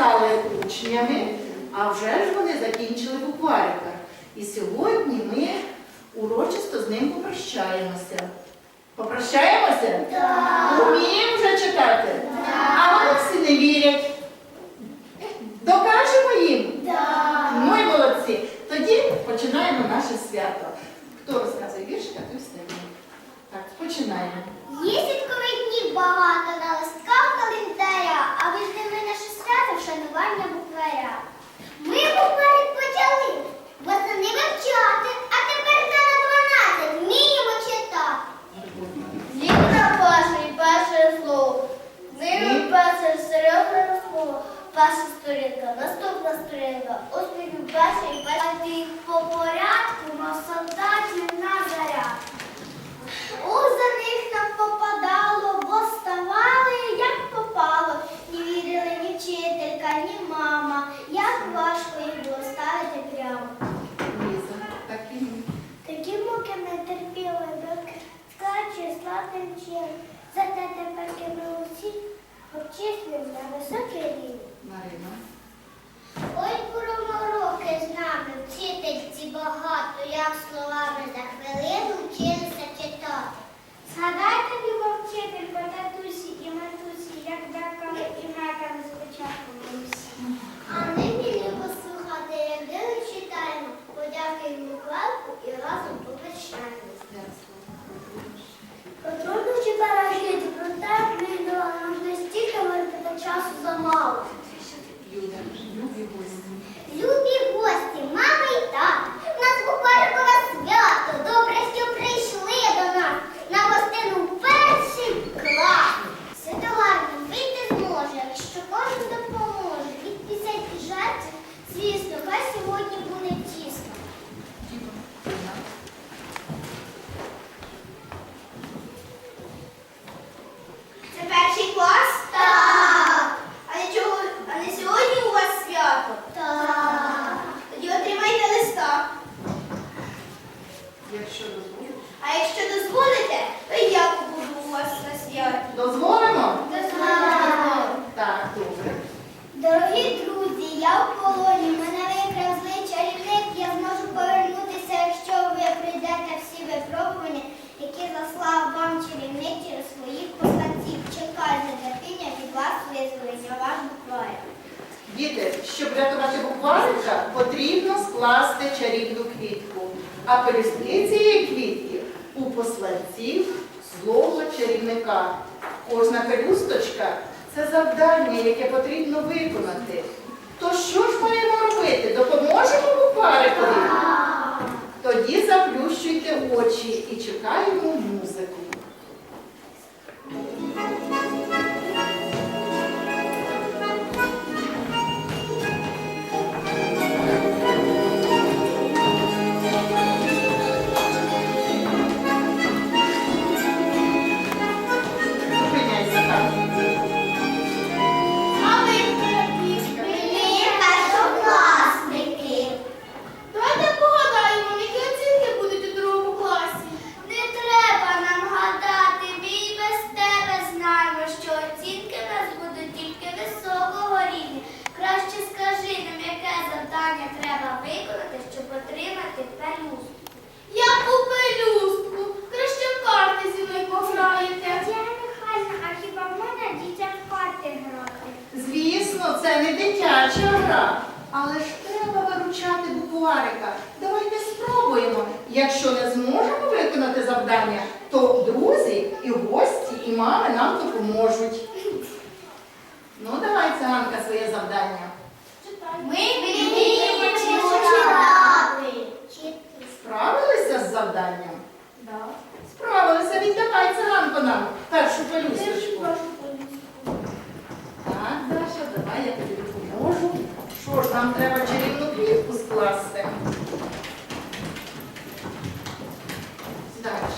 стали учнями, а вже ж вони закінчили букварика. І сьогодні ми урочисто з ним попрощаємося. Попрощаємося? Так! Уміємо вже читати? Так! А вони всі не вірять. Докажемо їм? Так! Ну і молодці. Тоді починаємо наше свято. Хто розказує віршика, той встигне. Так, починаємо. Є сіткових днів багато на листках, але шанування букваря. Ми букварі почали, восени вивчати, а тепер вже 12 вміємо читати. Літера першої перше слово. Ними перше серйозне слово. Перша сторінка, наступна сторінка, успіхів першої першої по порядку на ¿no? потрібно виконати. Марика, давайте спробуємо. Якщо не зможемо виконати завдання, то друзі і гості, і мами нам допоможуть. Ну, давай, Циганка, своє завдання. Ми вміємо читати. Справилися з завданням? Так. Справилися, віддавай циганку нам першу пелюсточку. Що ж, нам треба чарівну плівку скласти. Далі.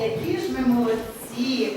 Які ж ми молодці.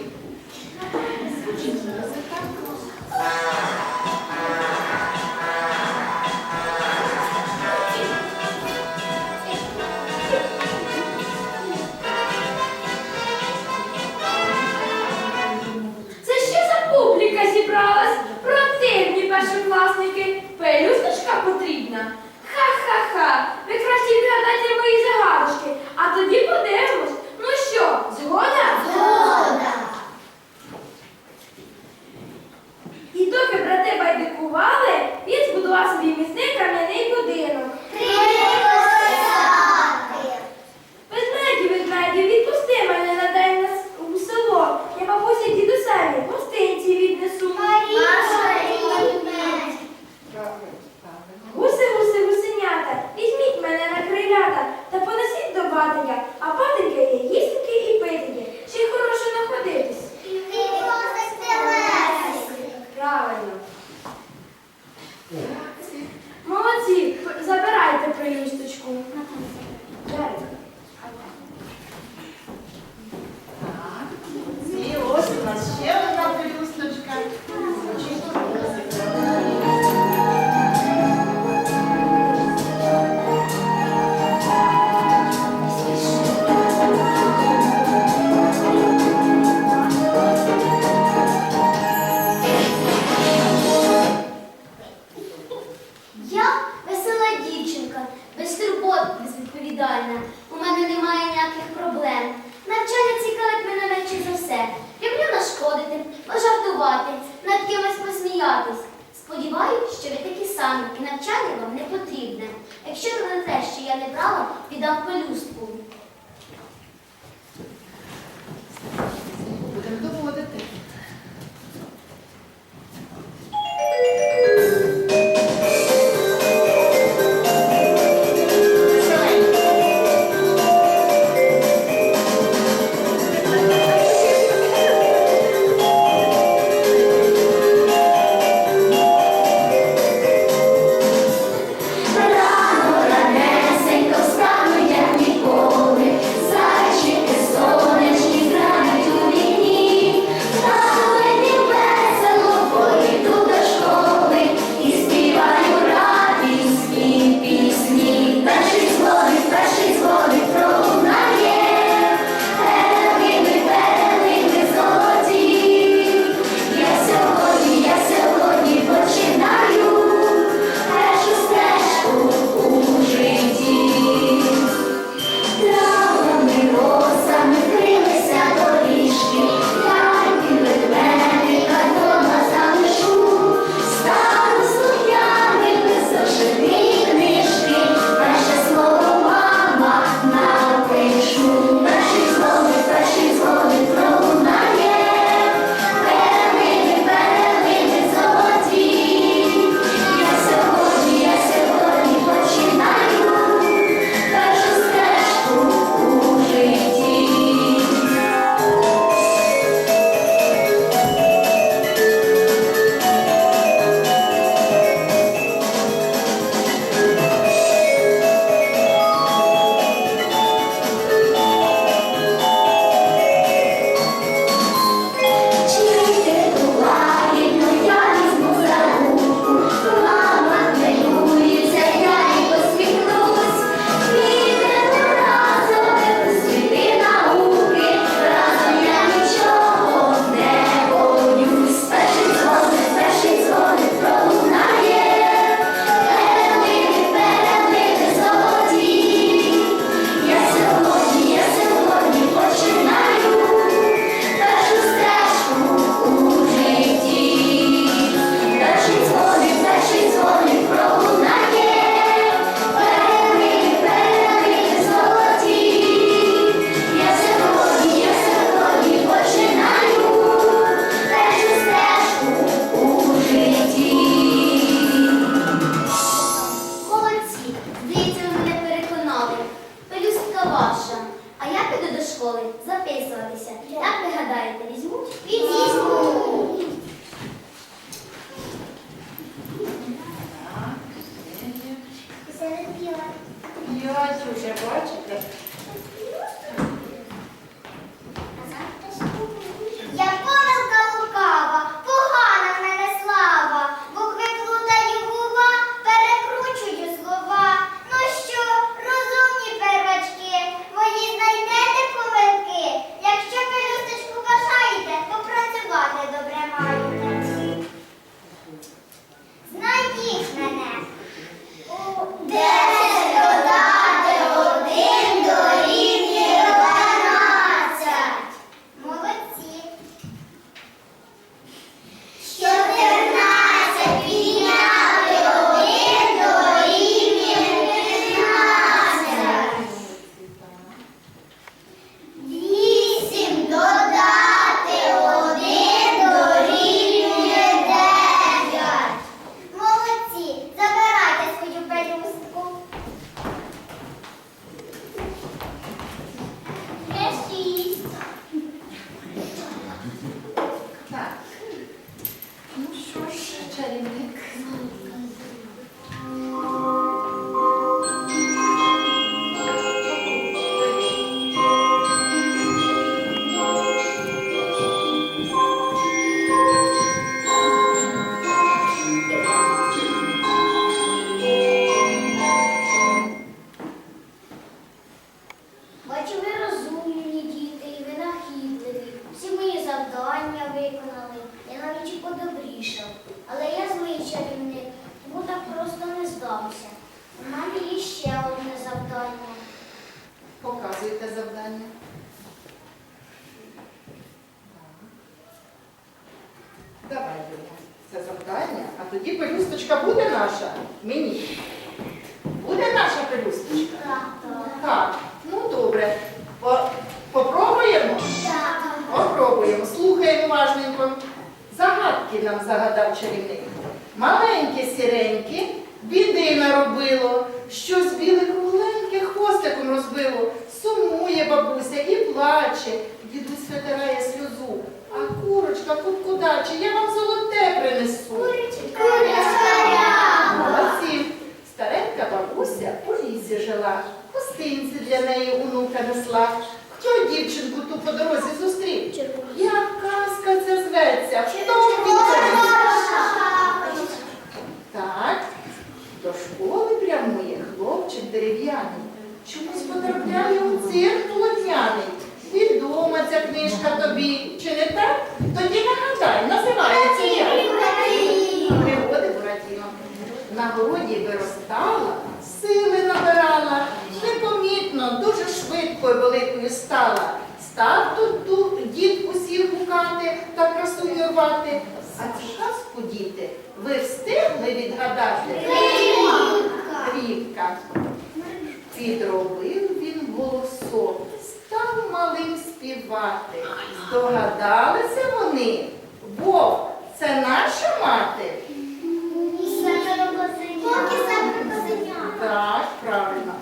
я бачу, пелюсточка буде наша? Мені. Буде наша пелюсточка? Так. Так. Ну добре. Попробуємо? Так. Попробуємо. Слухаємо уважненько. Загадки нам загадав чарівник. Маленьке сіреньке біди наробило, щось біле кругленьке хвостиком розбило, сумує бабуся і плаче, дідусь витирає сльозу. А курочка, куткудаче, я вам золоте. діти, ви встигли відгадати? Квітка. Підробив він голосок, став малим співати. Здогадалися вони? Вовк, це наша мати? Так, правильно.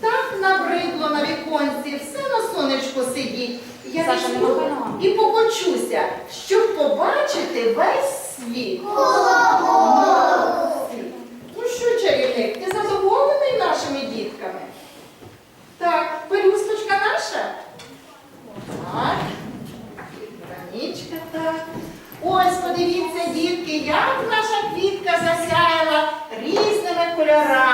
Так набридло на віконці, все на сонечку сидіть. Я Саша, не і покочуся, щоб побачити весь світ. Ну що, чарівник, ти задоволений нашими дітками? Так, пелюсточка наша? Так. Ранічка так. Ось, подивіться, дітки, як наша квітка засяяла різними кольорами.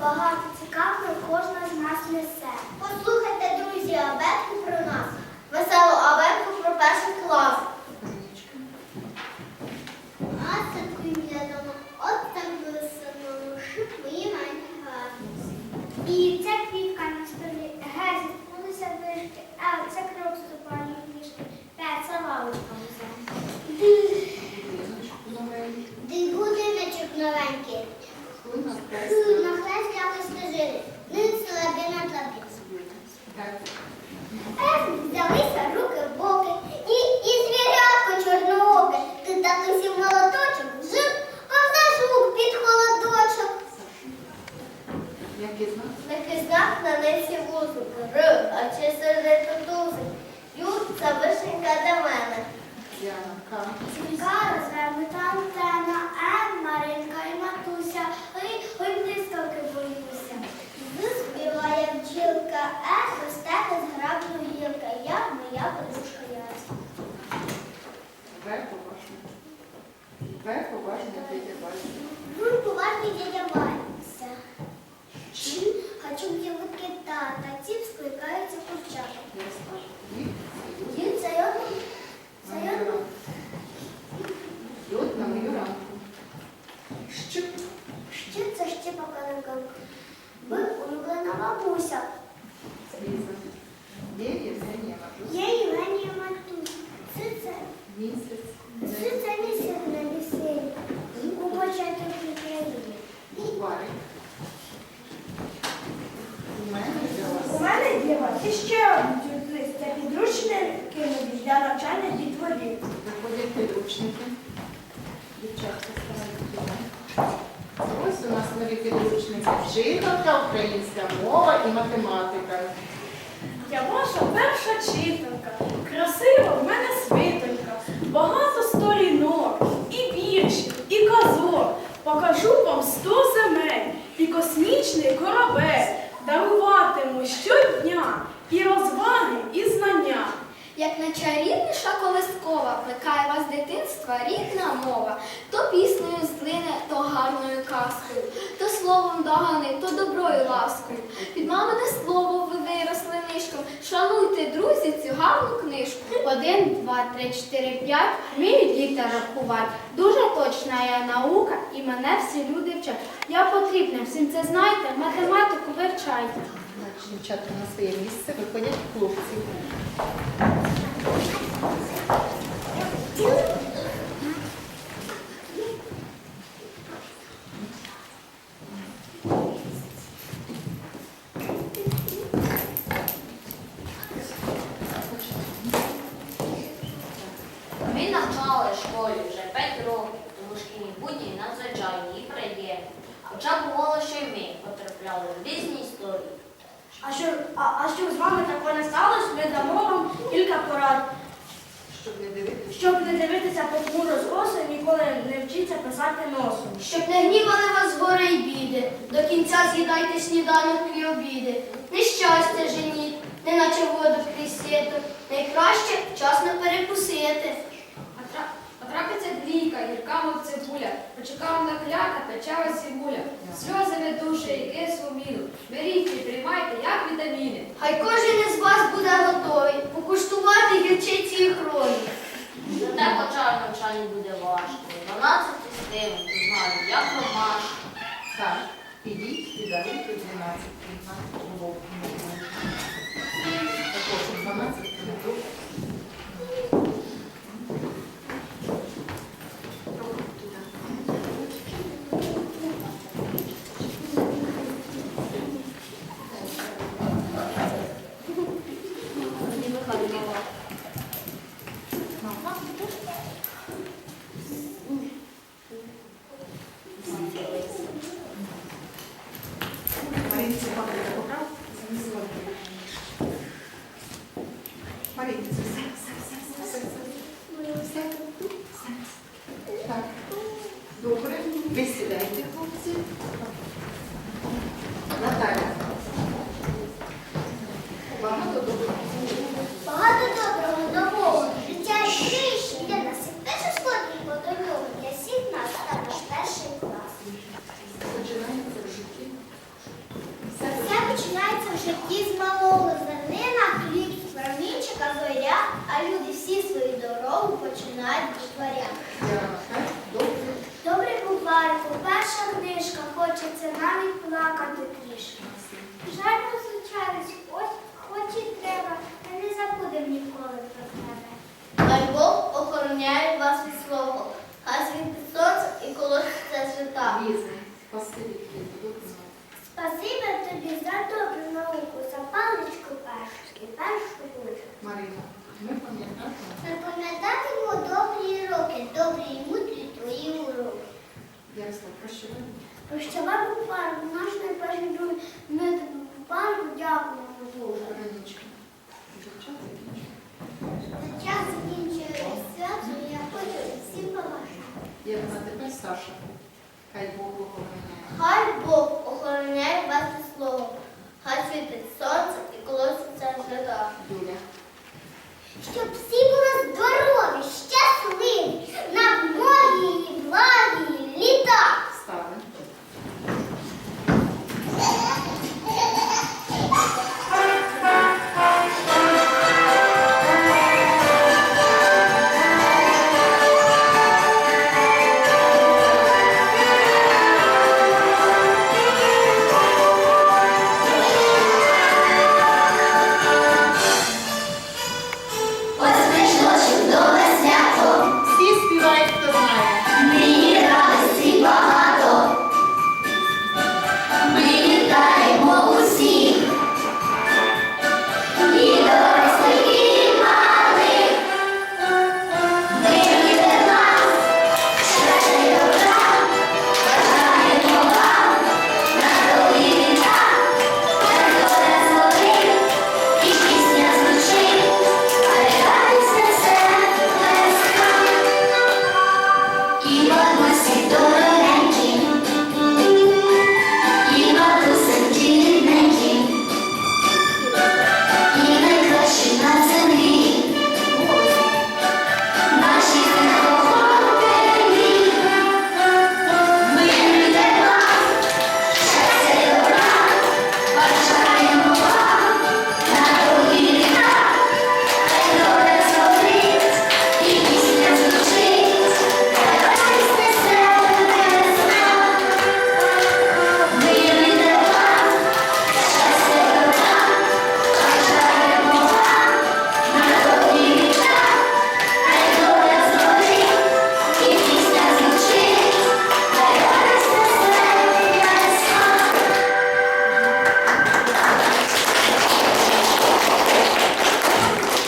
багато цікавого кожна з нас несе. чи сердито дузить, юрця вишенька до мене. Кара там тема, Ен, Маринка і матуся, ой, ой, блискавки боюся. Виспіває бджілка, ех, стети з грабну гілка, я моя подушка ясна. Тепер поважно. Тепер поважно, дядя Вася. Дуже поважний дядя Вася. Чим? Хочу где утки тата, ті скликаються курчата. Я розкажу. Їх Дід зайому, зайому, Йод на мою ранку. Щип. щит за щепака на ганку. Ви улюблена бабуся. Ліза. Є Євгенія Матусь. Є Євгенія мова, то піснею злине, то гарною казкою, то словом догани, то доброю ласкою. Під мамине слово ви виросли нишком. Шануйте, друзі, цю гарну книжку. Один, два, три, чотири, п'ять вміють діти рахувати. Дуже точна є наука, і мене всі люди вчать. Я потрібна, всім це знайте, математику вивчайте. Так, дівчатка на своє місце виходять хлопці. Хоча бувало, що й ми потрапляли в різні історії. А щоб, а, а щоб з вами такого не сталося, ми дамо вам кілька порад. Щоб не дивитися. Щоб не дивитися похмуро з коси, ніколи не вчіться писати носом. Щоб не гнівали вас гори й біди, до кінця з'їдайте сніданок і обіди. Нещастя женіть, неначе воду крізь сито. Найкраще вчасно перекусити. Потрапиться двійка, гірка, мов цибуля, почекав на кляка, печева цибуля. Сльози не душе і кислу міну. Беріть і приймайте, як вітаміни. Хай кожен із вас буде готовий покуштувати гірчиці і крові. Зате хоча навчання буде важко. 12 стилів, то знаю, як ромашка. Так, підіть і даруйте 12 вовк. Також 12 книжок. Маринці папа поправ, занесла. Маринці, все, все, все, все, все, все. Все. Так, добре. Ви сідайте, хлопці. Наталя. Багато доброго. Багато доброго нового життя і криші для нас і перше складніко до нього. Для всіх нас та наш перший клас. Починається в житті. Все Все починається в житті з малого зернина, хліб з промінчика зоря, а люди всі свою дорогу починають з творя. Яка добре. Добрий бувальку, перша книжка, хочеться навіть плакати трішки. Жаль розлучались, ось хоч і треба, та не забудем ніколи про тебе. Дай Бог охороняє вас від свого. Хай світить сонце і колоситься свята. Ліза, спасибі тобі, добре. Спасибо тобі за добру науку, за паличку першу і першу ручку. Марина, ми пам'ятаємо. Добрі роки, добрі і мудрі твої уроки. Ярослав, прощавай. Прощавай буквально, наш найперший друг, ми тобі буквально дякуємо дуже. За час закінчує свято, я хочу всім побажати. Як на тепер Саша. Хай Бог охороняє. Хай Бог охороняє вас від слова. Хай світить сонце і колоситься свята. Юля щоб всі були здорові, щасливі, на і благі літа. Ставимо.